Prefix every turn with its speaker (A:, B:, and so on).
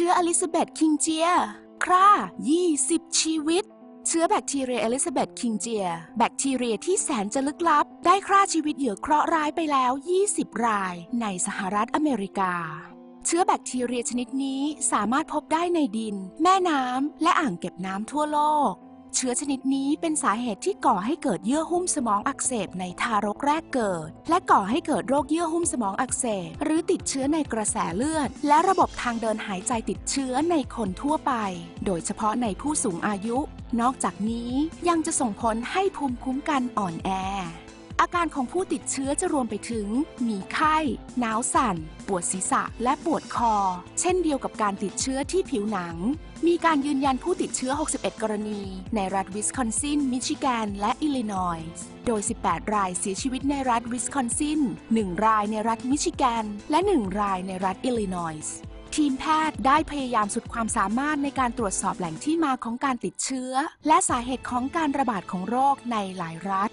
A: ชื้ออลิซาเบธคิงเจีย คร่า 20 ชีวิต เชื้อแบคทีเรียอลิซาเบธคิงเจีย แบคทีเรียที่แสนจะลึกลับ ได้ฆ่าชีวิตเหยื่อเคราะห์ร้ายไปแล้ว 20 รายในสหรัฐอเมริกา เชื้อแบคทีเรียชนิดนี้สามารถพบได้ในดิน แม่น้ำ และอ่างเก็บน้ำทั่วโลก เชื้อชนิดนี้เป็นสาเหตุที่ก่อให้เกิดเยื่อหุ้มสมองอักเสบในทารกแรกเกิด และก่อให้เกิดโรคเยื่อหุ้มสมองอักเสบ หรือติดเชื้อในกระแสเลือด และระบบทางเดินหายใจติดเชื้อในคนทั่วไป โดยเฉพาะในผู้สูงอายุ นอกจากนี้ยังจะส่งผลให้ภูมิคุ้มกันอ่อนแอ อาการของผู้ติดเชื้อจะรวมไปถึง มีไข้ หนาวสั่น ปวดศีรษะ และปวดคอ เช่นเดียวกับการติดเชื้อที่ผิวหนัง มีการยืนยันผู้ติดเชื้อ 61 กรณี ในรัฐวิสคอนซิน มิชิแกน และอิลลินอยส์ โดย 18 รายเสียชีวิตในรัฐวิสคอนซิน 1 รายในรัฐมิชิแกน และ 1 รายในรัฐอิลลินอยส์ทีมแพทย์ได้พยายามสุดความสามารถในการตรวจสอบแหล่งที่มาของการติดเชื้อ และสาเหตุของการระบาดของโรคในหลายรัฐ